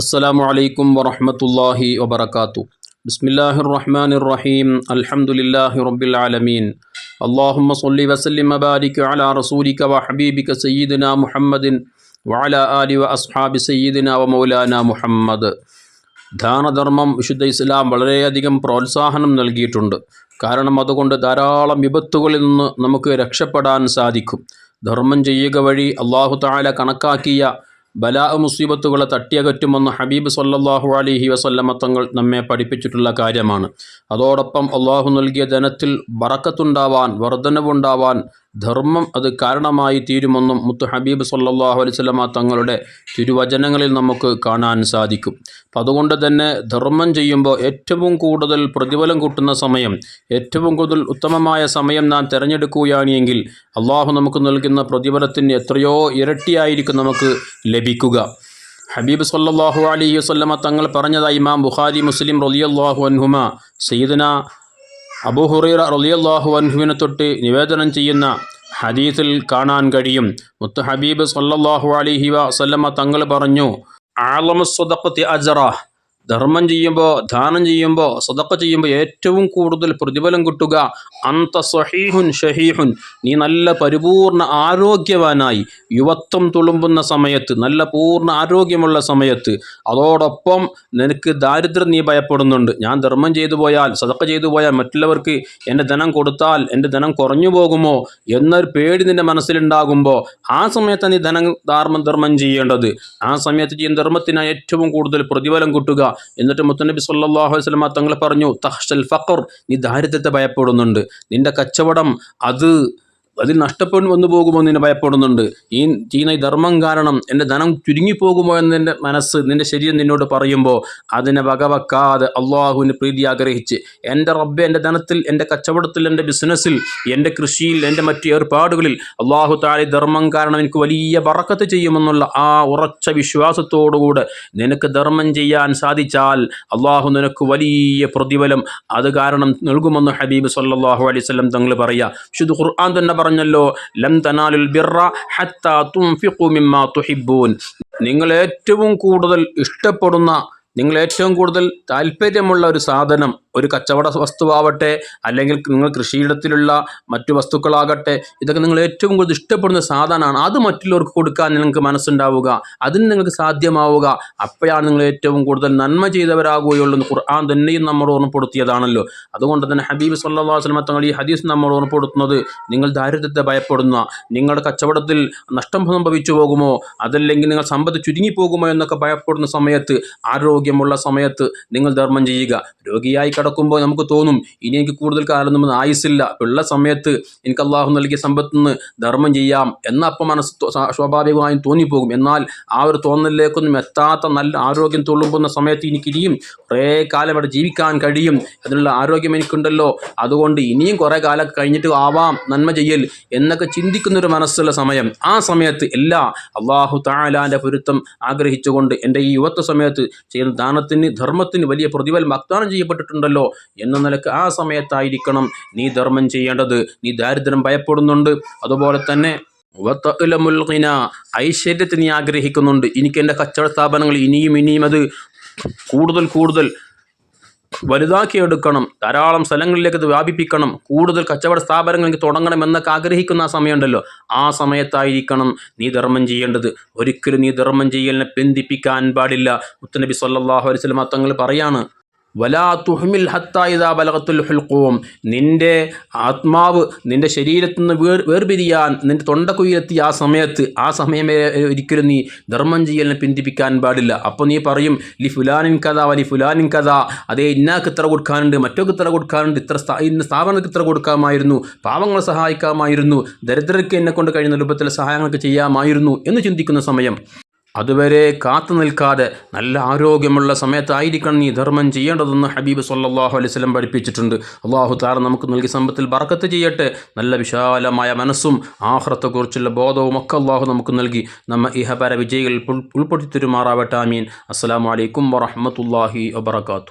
അസ്സലാമു അലൈക്കും വാഹമത്തല്ലാഹി വാത്തു ബിസ്മില്ലാഹി റഹ്മാൻ റഹീം അൽഹംദുലില്ലാഹി റബ്ബിൽ ആലമീൻ. അള്ളാഹുമ്മ സൊല്ലി വസല്ലിം മബാരിക് അല റസൂലിക വ ഹബീബിക്ക സയ്യിദിന മുഹമ്മദിൻ വാല ആലി വ അസ്ഹാബി സയ്യിദിന വ മൗലാന മുഹമ്മദ്. ദാനധർമ്മം വിശുദ്ധ ഇസ്ലാം വളരെയധികം പ്രോത്സാഹനം നൽകിയിട്ടുണ്ട്. കാരണം അതുകൊണ്ട് ധാരാളം വിപത്തുകളിൽ നിന്ന് നമുക്ക് രക്ഷപ്പെടാൻ സാധിക്കും. ധർമ്മം ചെയ്യുക വഴി അള്ളാഹു താല കണക്കാക്കിയ ബലാ മുസീബത്തുകളെ തട്ടിയകറ്റുമെന്ന് ഹബീബ് സല്ലാഹു അലൈഹി വസല്ലമ തങ്ങൾ നമ്മെ പഠിപ്പിച്ചിട്ടുള്ള കാര്യമാണ്. അതോടൊപ്പം അള്ളാഹു നൽകിയ ധനത്തിൽ ബറക്കത്തുണ്ടാവാൻ വർധനവുണ്ടാവാൻ ധർമ്മം അത് കാരണമായി തീരുമെന്നും മുത്തു ഹബീബ് സല്ലാഹു അലൈഹി വസല്ലമ തങ്ങളുടെ തിരുവചനങ്ങളിൽ നമുക്ക് കാണാൻ സാധിക്കും. അപ്പം അതുകൊണ്ട് തന്നെ ധർമ്മം ചെയ്യുമ്പോൾ ഏറ്റവും കൂടുതൽ പ്രതിഫലം കൂട്ടുന്ന സമയം ഏറ്റവും കൂടുതൽ ഉത്തമമായ സമയം നാം തിരഞ്ഞെടുക്കുകയാണെങ്കിൽ അള്ളാഹു നമുക്ക് നൽകുന്ന പ്രതിഫലത്തിന് എത്രയോ ഇരട്ടിയായിരിക്കും നമുക്ക് ലഭിക്കുക. ഹബീബ് സല്ലാഹു അലി വസല്ലമ തങ്ങൾ പറഞ്ഞതായി ഇമാം ബുഖാരി മുസ്ലിം റളിയല്ലാഹു അൻഹുമ സയ്യിദന അബൂ ഹുറൈറ റളിയല്ലാഹു അൻഹുവിനെ തൊട്ട് നിവേദനം ചെയ്യുന്ന ഹദീസിൽ കാണാൻ കഴിയും. മുത്ത് ഹബീബ് സല്ലല്ലാഹു അലൈഹി വസല്ലമ തങ്ങൾ പറഞ്ഞു ആലമു സദഖത്തി അജറ. ധർമ്മം ചെയ്യുമ്പോൾ ദാനം ചെയ്യുമ്പോൾ സ്വതക്ക ചെയ്യുമ്പോൾ ഏറ്റവും കൂടുതൽ പ്രതിഫലം കിട്ടുക. അന്ത സഹീഹുൻ ഷഹീഹുൻ. നീ നല്ല പരിപൂർണ ആരോഗ്യവാനായി. യുവത്വം തുളുമ്പുന്ന സമയത്ത് നല്ല പൂർണ ആരോഗ്യമുള്ള സമയത്ത്. അതോടൊപ്പം നിനക്ക് ദാരിദ്ര്യം നീ ഭയപ്പെടുന്നുണ്ട്. ഞാൻ ധർമ്മം ചെയ്തു പോയാൽ സതക്ക ചെയ്തു പോയാൽ മറ്റുള്ളവർക്ക് എന്റെ ധനം കൊടുത്താൽ എന്റെ ധനം കുറഞ്ഞു പോകുമോ എന്നൊരു പേടി നിന്റെ മനസ്സിലുണ്ടാകുമ്പോൾ ആ സമയത്ത് നീ ധനം ധർമ്മം ധർമ്മം ചെയ്യേണ്ടത്. ആ സമയത്ത് ചെയ്യുന്ന ധർമ്മത്തിന് ഏറ്റവും കൂടുതൽ പ്രതിഫലം കിട്ടുക. എന്നിട്ട് മുത്തനബി സല്ലാഹു വസ്ലമ തങ്ങൾ പറഞ്ഞു തഹ്ഷൽ ഫഖർ നീ ദാരിദ്ര്യത്തെ ഭയപ്പെടുന്നുണ്ട്. നിന്റെ കച്ചവടം അത് അതിൽ നഷ്ടപ്പെട്ടു വന്നു പോകുമോ നിന്നെ ഭയപ്പെടുന്നുണ്ട്. ഈ ചെയ്യുന്ന ഈ ധർമ്മം കാരണം എന്റെ ധനം ചുരുങ്ങിപ്പോകുമോ എന്ന് എന്റെ മനസ്സ് നിന്റെ ശരീരം നിന്നോട് പറയുമ്പോൾ അതിനെ വകവെക്കാതെ അള്ളാഹുവിന് പ്രീതി ആഗ്രഹിച്ച് എന്റെ റബ്ബെ എന്റെ ധനത്തിൽ എന്റെ കച്ചവടത്തിൽ എന്റെ ബിസിനസ്സിൽ എന്റെ കൃഷിയിൽ എന്റെ മറ്റു ഏർപ്പാടുകളിൽ അള്ളാഹു താഴെ ധർമ്മം കാരണം എനിക്ക് വലിയ വറക്കത്ത് ചെയ്യുമെന്നുള്ള ആ ഉറച്ച വിശ്വാസത്തോടുകൂടെ നിനക്ക് ധർമ്മം ചെയ്യാൻ സാധിച്ചാൽ അള്ളാഹു നിനക്ക് വലിയ പ്രതിഫലം അത് കാരണം നൽകുമെന്ന് ഹബീബ് സല്ലാഹു അലൈഹി വസല്ലം തങ്ങൾ പറയുക വിശുദ്ധ ഖുർആൻ തന്നെ പറഞ്ഞല്ലോ ലം തനാലുൽ ബിറ ഹത്താ തുഹിബ്ബൂൻ. നിങ്ങൾ ഏറ്റവും കൂടുതൽ ഇഷ്ടപ്പെടുന്ന നിങ്ങൾ ഏറ്റവും കൂടുതൽ താല്പര്യമുള്ള ഒരു സാധനം ഒരു കച്ചവട വസ്തുവാവട്ടെ അല്ലെങ്കിൽ നിങ്ങൾ കൃഷിയിടത്തിലുള്ള മറ്റു വസ്തുക്കളാകട്ടെ ഇതൊക്കെ നിങ്ങൾ ഏറ്റവും കൂടുതൽ ഇഷ്ടപ്പെടുന്ന സാധനമാണ്. അത് മറ്റുള്ളവർക്ക് കൊടുക്കാൻ നിങ്ങൾക്ക് മനസ്സുണ്ടാവുക. അതിന് നിങ്ങൾക്ക് സാധ്യമാവുക. അപ്പോഴാണ് നിങ്ങൾ ഏറ്റവും കൂടുതൽ നന്മ ചെയ്തവരാകുകയുള്ളൂ എന്ന് ഖുർആൻ തന്നെയും നമ്മൾ ഓർമ്മപ്പെടുത്തിയതാണല്ലോ. അതുകൊണ്ട് തന്നെ ഹബീബ് അലൈഹി വസല്ലം തങ്ങൾ ഈ ഹദീസ് നമ്മൾ ഓർമ്മപ്പെടുത്തുന്നത് നിങ്ങൾ ദാരിദ്ര്യത്തെ ഭയപ്പെടുന്ന നിങ്ങളുടെ കച്ചവടത്തിൽ നഷ്ടം സംഭവിച്ചു പോകുമോ അതല്ലെങ്കിൽ നിങ്ങൾ സമ്പത്ത് ചുരുങ്ങിപ്പോകുമോ എന്നൊക്കെ ഭയപ്പെടുന്ന സമയത്ത് ആരോഗ്യമുള്ള സമയത്ത് നിങ്ങൾ ധർമ്മം ചെയ്യുക. രോഗിയായി കിടക്കുമ്പോൾ നമുക്ക് തോന്നും ഇനി എനിക്ക് കൂടുതൽ കാലമൊന്നും ആയുസില്ല ഉള്ള സമയത്ത് എനിക്ക് അള്ളാഹു നൽകിയ സമ്പത്ത് നിന്ന് ധർമ്മം ചെയ്യാം എന്ന അപ്പം മനസ്സ് സ്വാഭാവികമായും തോന്നിപ്പോകും. എന്നാൽ ആ ഒരു തോന്നലിലേക്കൊന്നും എത്താത്ത നല്ല ആരോഗ്യം തുളുമ്പുന്ന സമയത്ത് എനിക്ക് ഇനിയും കുറേ കാലം അവിടെ ജീവിക്കാൻ കഴിയും അതിനുള്ള ആരോഗ്യം എനിക്കുണ്ടല്ലോ. അതുകൊണ്ട് ഇനിയും കുറേ കാലം കഴിഞ്ഞിട്ട് ആവാം നന്മ ചെയ്യൽ എന്നൊക്കെ ചിന്തിക്കുന്നൊരു മനസ്സുള്ള സമയം. ആ സമയത്ത് എല്ലാ അള്ളാഹു താലാന്റെ പൊരുത്തം ആഗ്രഹിച്ചുകൊണ്ട് എന്റെ ഈ യുവത്വ സമയത്ത് ചെയ്യുന്ന ദാനത്തിന് ധർമ്മത്തിന് വലിയ പ്രതിഫലം വാഗ്ദാനം ചെയ്യപ്പെട്ടിട്ടുണ്ടല്ലോ. എന്ന നിലയ്ക്ക് ആ സമയത്തായിരിക്കണം നീ ധർമ്മം ചെയ്യേണ്ടത്. നീ ദാരിദ്ര്യം ഭയപ്പെടുന്നുണ്ട്. അതുപോലെ തന്നെ ഐശ്വര്യത്തെ നീ ആഗ്രഹിക്കുന്നുണ്ട്. എനിക്ക് എന്റെ കച്ചവട സ്ഥാപനങ്ങൾ ഇനിയും ഇനിയും അത് കൂടുതൽ കൂടുതൽ വലുതാക്കിയെടുക്കണം ധാരാളം സ്ഥലങ്ങളിലേക്ക് അത് വ്യാപിപ്പിക്കണം. കൂടുതൽ കച്ചവട സ്ഥാപനങ്ങൾ എനിക്ക് തുടങ്ങണം എന്നൊക്കെ ആഗ്രഹിക്കുന്ന ആ സമയമുണ്ടല്ലോ. ആ സമയത്തായിരിക്കണം നീ ധർമ്മം ചെയ്യേണ്ടത്. ഒരിക്കലും നീ ധർമ്മം ചെയ്യലിനെ ബന്ധിപ്പിക്കാൻ പാടില്ല. മുത്തനബി സല്ലാഹു അലൈഹി വസല്ലം തങ്ങൾ പറയാണ് വലാ തുഹ്മിൽ ഹത്തായിദാ ബലകത്തുൽ ഹുൽക്കൂം നിന്റെ ആത്മാവ് നിന്റെ ശരീരത്തു നിന്ന് വേർ വേർപിരിയാൻ നിന്റെ തൊണ്ടക്കുയിലെത്തി ആ സമയത്ത് ആ സമയം ഒരിക്കലും നീ ധർമ്മം ചെയ്യലിനെ പിന്തിപ്പിക്കാൻ പാടില്ല. അപ്പോൾ നീ പറയും ലി ഫുലാനിൻ കഥ വലി ഫുലാനിൻ കഥ അതേ ഇന്നാക്ക് ഇത്ര കൊടുക്കാനുണ്ട് മറ്റൊക്കെ ഇത്ര കൊടുക്കാനുണ്ട് ഇത്ര ഇന്ന സ്ഥാപനങ്ങൾക്ക് ഇത്ര കൊടുക്കാമായിരുന്നു പാവങ്ങളെ സഹായിക്കാമായിരുന്നു ദരിദ്രർക്ക് എന്നെ കൊണ്ട് കഴിയുന്ന രൂപത്തിലെ സഹായങ്ങൾക്ക് ചെയ്യാമായിരുന്നു എന്ന് ചിന്തിക്കുന്ന സമയം. അതുവരെ കാത്തു നിൽക്കാതെ നല്ല ആരോഗ്യമുള്ള സമയത്തായിരിക്കണം നീ ധർമ്മം ചെയ്യേണ്ടതെന്ന് ഹബീബ് സല്ലാഹു അലൈഹി വസല്ലം പഠിപ്പിച്ചിട്ടുണ്ട്. അള്ളാഹു താര നമുക്ക് നൽകിയ സമ്പത്തിൽ ബർക്കത്ത് ചെയ്യട്ടെ. നല്ല വിശാലമായ മനസ്സും ആഹ്റത്തെക്കുറിച്ചുള്ള ബോധവും ഒക്കെ അള്ളാഹു നമുക്ക് നൽകി. നമ്മ ഇഹപര വിജയികൾ ഉൾപ്പെടുത്തി തരുമാറാവട്ടെ. ആമീൻ. അസ്സലാമു അലൈക്കും വറഹ്മത്തുള്ളാഹി വബറകാതുഹു.